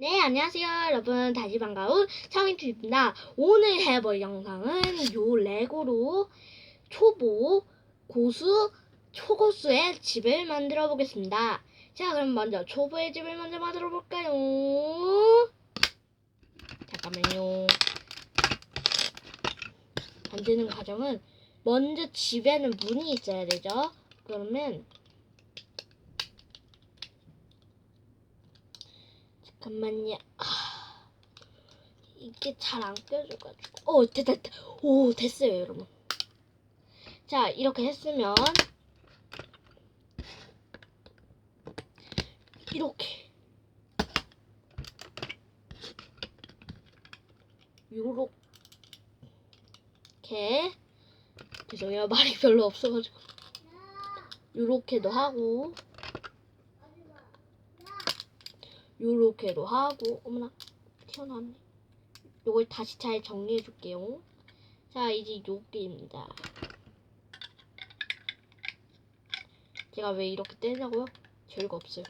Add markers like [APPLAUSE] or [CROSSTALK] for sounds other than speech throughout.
네, 안녕하세요, 여러분. 다시 반가운 창인투입니다. 오늘 해볼 영상은 요 레고로 초보, 고수, 초고수의 집을 만들어 보겠습니다. 자, 그럼 먼저 초보의 집을 먼저 만들어 볼까요? 잠깐만요. 만드는 과정은 먼저 집에는 문이 있어야 되죠. 그러면 잠깐만요. 아, 이게 잘 안 껴져가지고. 오, 됐다, 됐다. 오, 됐어요, 여러분. 자, 이렇게 했으면, 이렇게. 요렇게. 죄송해요, 말이 별로 없어가지고. 요렇게도 하고. 요렇게도 하고 어머나 튀어나왔네. 요걸 다시 잘 정리해 줄게요. 자 이제 요게입니다. 제가 왜 이렇게 떼냐고요? 재료가 없어요.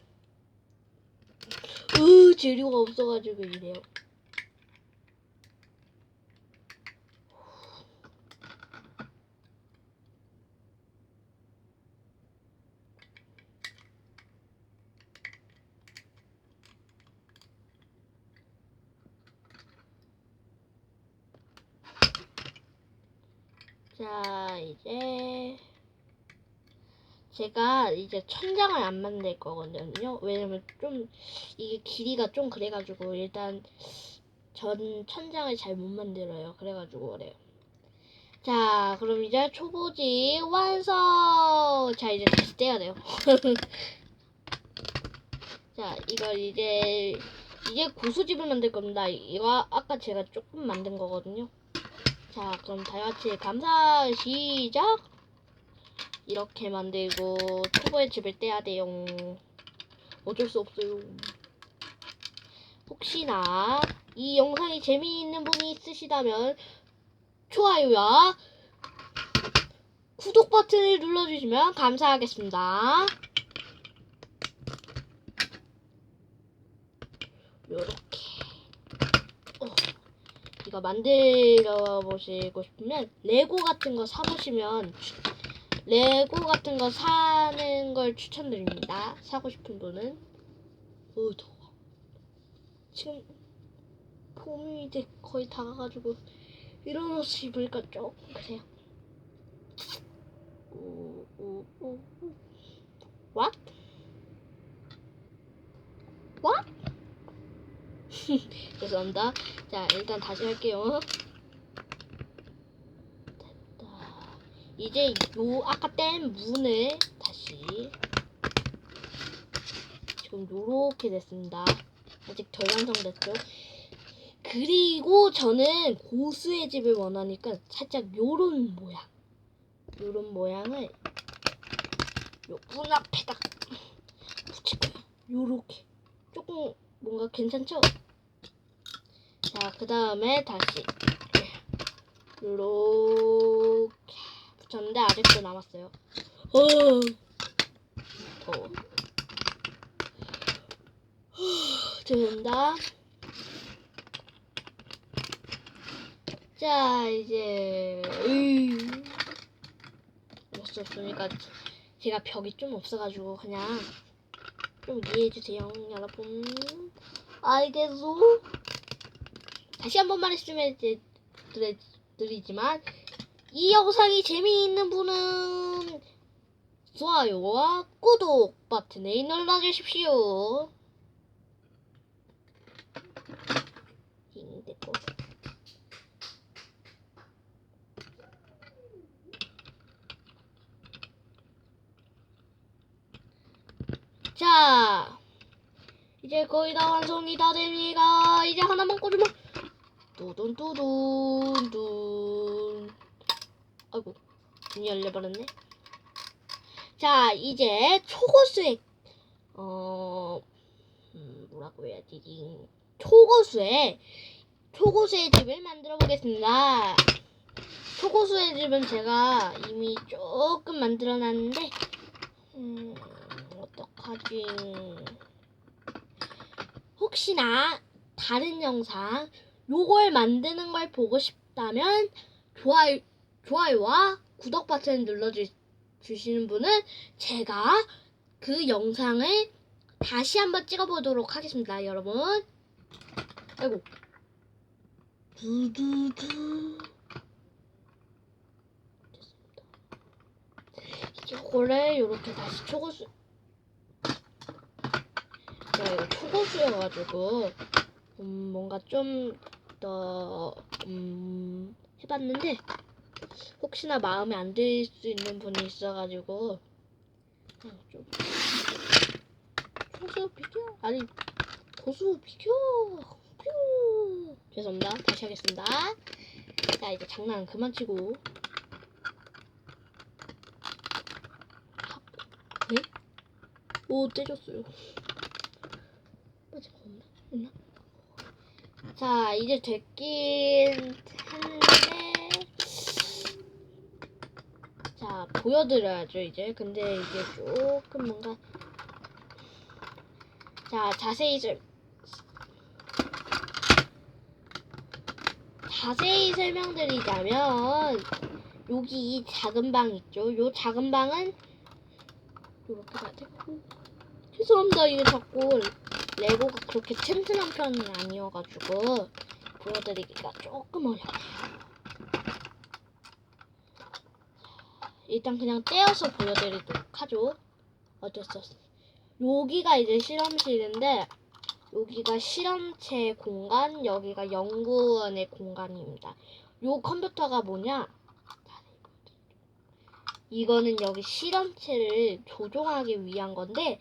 으 재료가 없어가지고 이래요 자, 이제 제가 이제 천장을 안 만들 거거든요. 왜냐면 좀 이게 길이가 좀 그래가지고 일단 전 천장을 잘 못 만들어요. 그래가지고 그래요. 자, 그럼 이제 초보지 완성! 자, 이제 다시 떼야 돼요. [LAUGHS] 자, 이걸 이제 이제 고수집을 만들 겁니다. 이거 아까 제가 조금 만든 거거든요. 자, 그럼 다 같이 감사 시작. 이렇게 만들고 초보의 집을 떼야 돼요. 어쩔 수 없어요. 혹시나 이 영상이 재미있는 분이 있으시다면 좋아요와 구독 버튼을 눌러주시면 감사하겠습니다. 요렇게. 어. 이거 만들어 보시고 싶으면 레고 같은 거 사보시면 레고 같은 거 사는 걸 추천드립니다. 사고 싶은 분은 어 더워. 지금 봄이 이제 거의 다가가지고 이런 옷 입을까 조금 그래요. 오, 오, 오, 오. What? What? [LAUGHS] 죄송합니다. 자, 일단 다시 할게요. 됐다. 이제 요 아까 뗀 문을 다시 지금 요렇게 됐습니다. 아직 덜 완성됐죠? 그리고 저는 고수의 집을 원하니까 살짝 요런 모양 요런 모양을 요문 앞에다 거예요. 요렇게 조금 뭔가 괜찮죠? 자, 그 다음에 다시 요렇게 붙였는데 아직도 남았어요. 어, 더워. 죄송합니다. 자, 이제 으이, 어쩔 수 없으니까 제가 벽이 좀 없어가지고 그냥 좀 이해해주세요, 여러분. 알겠어? 다시 한번 말씀해 드리지만 이 영상이 재미있는 분은 좋아요와 구독 버튼을 눌러주십시오. 자, 이제 거의 다 완성이 다 됩니다. 이제 하나만 꽂으면 뚜둔 뚜둔 둔. 아이고 문이 열려버렸네. 자 이제 초고수의 어 음, 뭐라고 해야지 초고수의 초고수의 집을 만들어 보겠습니다. 초고수의 집은 제가 이미 조금 만들어 놨는데 음 어떡하지 혹시나 다른 영상 요걸 만드는 걸 보고 싶다면 좋아요, 좋아요와 구독 버튼 눌러주시는 분은 제가 그 영상을 다시 한번 찍어보도록 하겠습니다, 여러분. 아이고. 두두두. 이거를 이렇게 다시 초고수. 제가 이거 초고수여가지고 음, 뭔가 좀 더 음, 해봤는데 혹시나 마음에 안 들 수 있는 분이 있어가지고 그냥 좀. 초고수 비교? 아니 고수 비교! 비교! 죄송합니다. 다시 하겠습니다. 자 이제 장난 그만 치고. 네? 오 때렸어요. 아직 없나? 있나? 자 이제 됐긴 했는데 자 보여드려야죠 이제. 근데 이게 조금 뭔가 자 자세히 설 자세히 설명드리자면 여기 이 작은 방 있죠? 요 작은 방은 이렇게 가야 되고 죄송합니다 이게 자꾸 레고가 그렇게 튼튼한 편이 아니어가지고 보여드리기가 조금 어려워요. 일단 그냥 떼어서 보여드리도록 하죠. 어쩔 수 없어. 여기가 이제 실험실인데 여기가 실험체 공간, 여기가 연구원의 공간입니다. 요 컴퓨터가 뭐냐? 이거는 여기 실험체를 조종하기 위한 건데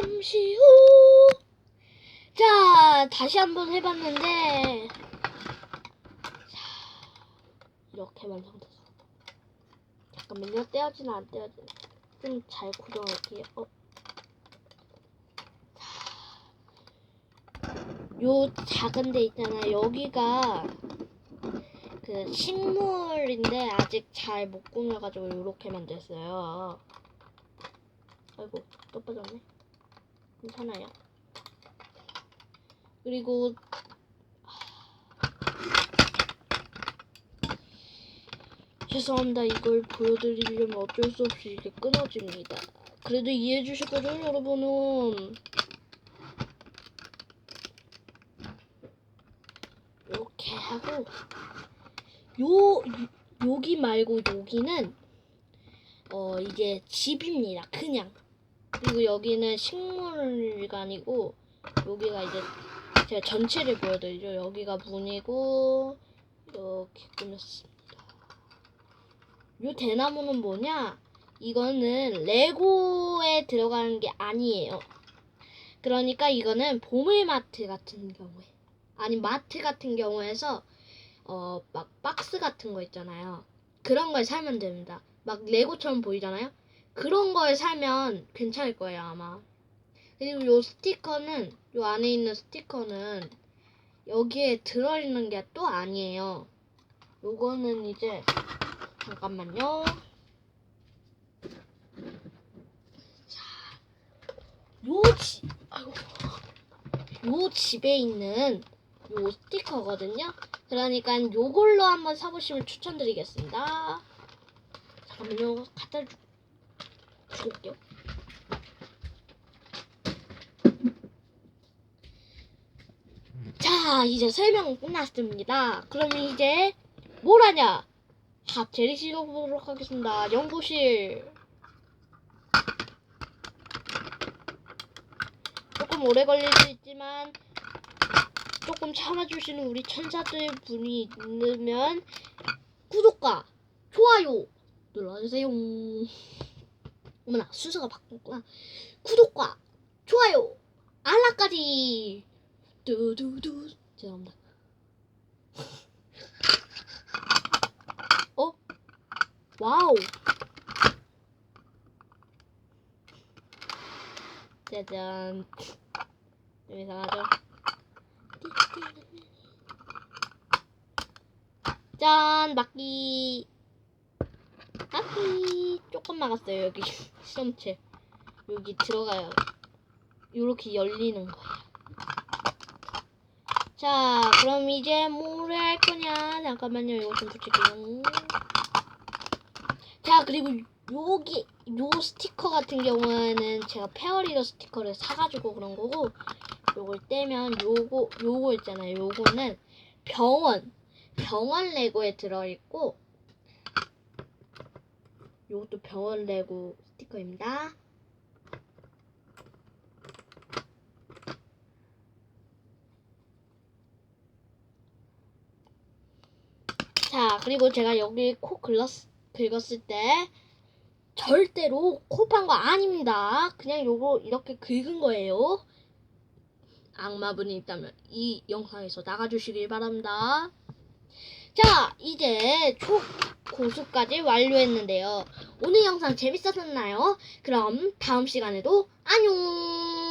잠시 후. 자, 다시 한번 해봤는데. 자, 이렇게 완성됐어. 잠깐만요. 떼어지나 안 떼어지나. 좀 잘 고정할게요. 어. 자, 요 작은 데 있잖아요. 여기가 그 식물인데 아직 잘 못 꾸며가지고 이렇게만 됐어요. 아이고, 또 빠졌네. 괜찮아요. 그리고 죄송합니다. 이걸 보여드리려면 어쩔 수 없이 이게 끊어집니다. 그래도 이해해 주실 거죠, 여러분은? 이렇게 하고 요 여기 말고 여기는 어 이제 집입니다. 그냥 그리고 여기는 식물관이고 여기가 이제 제가 전체를 보여드리죠. 여기가 문이고 이렇게 꾸몄습니다. 요 대나무는 뭐냐? 이거는 레고에 들어가는 게 아니에요. 그러니까 이거는 보물마트 같은 경우에 아니 마트 같은 경우에서 어 막 박스 같은 거 있잖아요. 그런 걸 사면 됩니다. 막 레고처럼 보이잖아요. 그런 걸 사면 괜찮을 거예요, 아마. 그리고 요 스티커는, 요 안에 있는 스티커는 여기에 들어있는 게 또 아니에요. 요거는 이제, 잠깐만요. 자, 요 집, 아이고. 요 집에 있는 요 스티커거든요. 그러니까 요걸로 한번 사보시면 추천드리겠습니다. 잠깐만요. 갖다 줄 줄게요. 자, 이제 설명은 끝났습니다. 그러면 이제 뭘 하냐? 자, 제리 씹어보도록 하겠습니다. 연구실. 조금 오래 걸릴 수 있지만 조금 참아주시는 우리 천사들 분이 있으면 구독과 좋아요 눌러주세요. 어머나 순서가 바뀌었구나. 구독과 좋아요 알람까지 두두두 죄송합니다. 어? 와우. 짜잔. 좀 이상하죠? 짠, 막기. 막기. 막았어요, 여기. 시험체. 여기 들어가요. 요렇게 열리는 거예요. 자, 그럼 이제 뭘할 거냐? 잠깐만요, 이거 좀 붙일게요. 자, 그리고 여기, 요 스티커 같은 경우에는 제가 페어리더 스티커를 사가지고 그런 거고, 요걸 떼면 요거, 요거 있잖아요. 요거는 병원, 병원 레고에 들어있고, 요것도 병원 레고 스티커입니다. 자, 그리고 제가 여기 코 긁었, 긁었을 때 절대로 코판 거 아닙니다. 그냥 요거 이렇게 긁은 거예요. 악마분이 있다면 이 영상에서 나가주시길 바랍니다. 자, 이제 초 고수까지 완료했는데요. 오늘 영상 재밌었나요? 그럼 다음 시간에도 안녕!